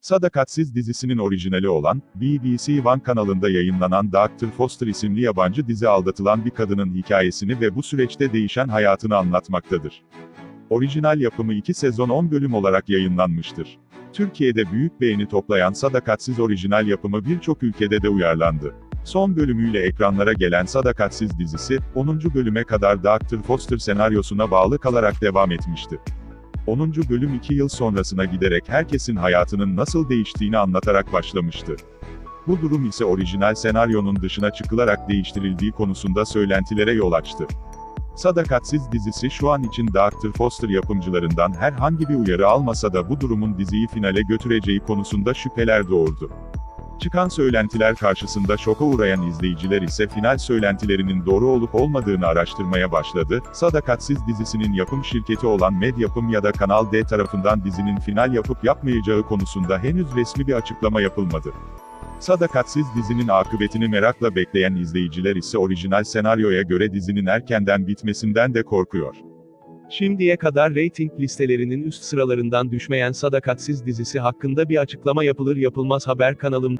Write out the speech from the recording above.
Sadakatsiz dizisinin orijinali olan, BBC One kanalında yayınlanan Dr. Foster isimli yabancı dizi aldatılan bir kadının hikayesini ve bu süreçte değişen hayatını anlatmaktadır. Orijinal yapımı 2 sezon 10 bölüm olarak yayınlanmıştır. Türkiye'de büyük beğeni toplayan Sadakatsiz orijinal yapımı birçok ülkede de uyarlandı. Son bölümüyle ekranlara gelen Sadakatsiz dizisi, 10. bölüme kadar Dr. Foster senaryosuna bağlı kalarak devam etmişti. 10. bölüm 2 yıl sonrasına giderek herkesin hayatının nasıl değiştiğini anlatarak başlamıştı. Bu durum ise orijinal senaryonun dışına çıkılarak değiştirildiği konusunda söylentilere yol açtı. Sadakatsiz dizisi şu an için Dr. Foster yapımcılarından herhangi bir uyarı almasa da bu durumun diziyi finale götüreceği konusunda şüpheler doğurdu. Çıkan söylentiler karşısında şoka uğrayan izleyiciler ise final söylentilerinin doğru olup olmadığını araştırmaya başladı. Sadakatsiz dizisinin yapım şirketi olan Medyapım ya da Kanal D tarafından dizinin final yapıp yapmayacağı konusunda henüz resmi bir açıklama yapılmadı. Sadakatsiz dizinin akıbetini merakla bekleyen izleyiciler ise orijinal senaryoya göre dizinin erkenden bitmesinden de korkuyor. Şimdiye kadar reyting listelerinin üst sıralarından düşmeyen Sadakatsiz dizisi hakkında bir açıklama yapılır yapılmaz haber kanalım